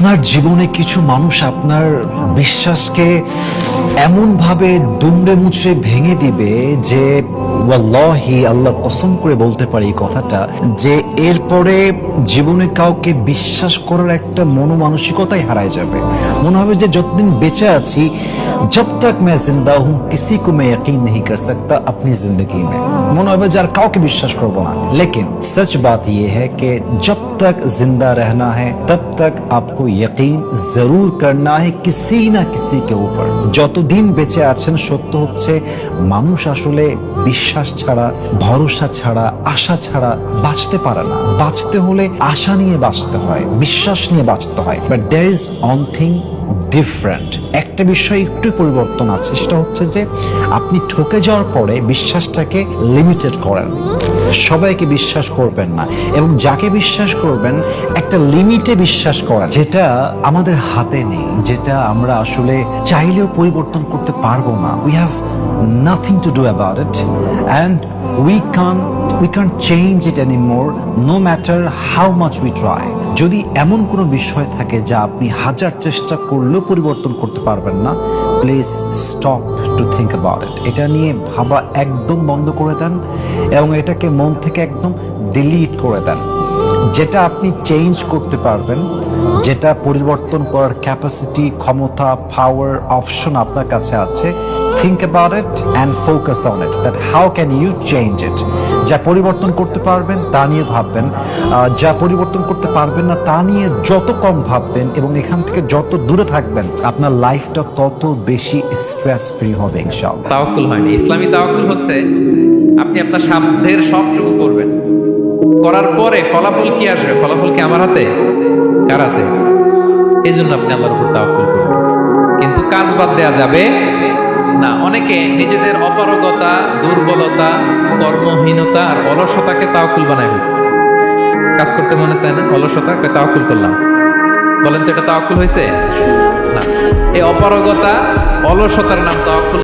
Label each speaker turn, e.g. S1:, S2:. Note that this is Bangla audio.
S1: আপনার জীবনে কিছু মানুষ আপনার বিশ্বাসকে এমনভাবে দুমড়ে মুচড়ে ভেঙে দিবে যে ওয়াল্লাহি, আল্লাহ কসম করে বলতে পারি কথাটা যে এরপরে জীবনে কাউকে বিশ্বাস করার একটা মনোমানসিকতাই হারায় যাবে। মনে হবে যে যতদিন বেঁচে আছি, জব মে জিন্দা হুম, কিসি কো মে ইয়াকিন কর সকতা, আপনি জিন্দগি মে। মনে হবে কাউকে বিশ্বাস করব না। লেকিন সচ বাত ইয়ে কে জব জিন্দা রহনা তব আপকো ইয়াকিন জরুর করনা হ্যায় কিসি না কিসি কে উপর। যতদিন বেঁচে আছেন, সত্য হচ্ছে মানুষ আসলে বিশ্বাস ছাড়া, ভরসা ছাড়া, আশা ছাড়া বাঁচতে পারে না। বাঁচতে হলে আশা নিয়ে বাঁচতে হয়, বিশ্বাস নিয়ে বাঁচতে হয়। But there is one thing different একটা বিষয় একটু পরিবর্তন আছে, সেটা হচ্ছে যে আপনি ঠকে যাওয়ার পরে বিশ্বাসটাকে লিমিটেড করেন। সবাইকে বিশ্বাস করবেন না। এবং যাকে বিশ্বাস করবেন, একটা লিমিটে বিশ্বাস করা, যেটা আমাদের হাতে নেই, যেটা আমরা আসলে চাইলেও পরিবর্তন করতে পারব না। We have nothing to do about it and we can we can change it anymore no matter how much we try যদি এমন কোনো বিষয় থাকে যা আপনি হাজার চেষ্টা করলেও পরিবর্তন করতে পারবেন না please stop to think about it এটা নিয়ে ভাবা একদম বন্ধ করে দেন এবং এটাকে মন থেকে একদম ডিলিট করে দেন। যেটা আপনি চেঞ্জ করতে পারবেন, যেটা পরিবর্তন করার ক্যাপাসিটি ক্ষমতা পাওয়ার অপশন আপনার কাছে আছে think about it and focus on it that how can you change it যা পরিবর্তন করতে পারবেন, তা নিয়ে ভাববেন যা পরিবর্তন করতে পারবেন না, তা নিয়ে যত কম ভাববেন, এবং এখান থেকে যত দূরে থাকবেন, আপনার লাইফটা তত বেশি স্ট্রেস ফ্রি হবে, ইনশাআল্লাহ।
S2: তাওয়াক্কুল হয়নি। ইসলামী তাওয়াক্কুল হচ্ছে, আপনি আপনার সাধ্যের সবটুকু করবেন। করার পরে ফলাফল কি আসবে? ফলাফল কি আমার হাতে? কার হাতে? এই জন্য আপনি আল্লাহর উপর তাওয়াক্কুল করবেন কিন্তু কাজ বাদ দেয়া যাবে না। অনেকে নিজেদের অপারগতা, দুর্বলতা, কর্মহীনতা আর অলসতাকে তাওকুল বানায় ফেলছে। কাজ করতে মনে চায় না? অলসতা? কয়, তাওয়াক্কুল করলাম। বলেন তো এটা তাওকুল হয়েছে? না। এই অপারগতা, অলসতার নাম তাওয়াক্কুল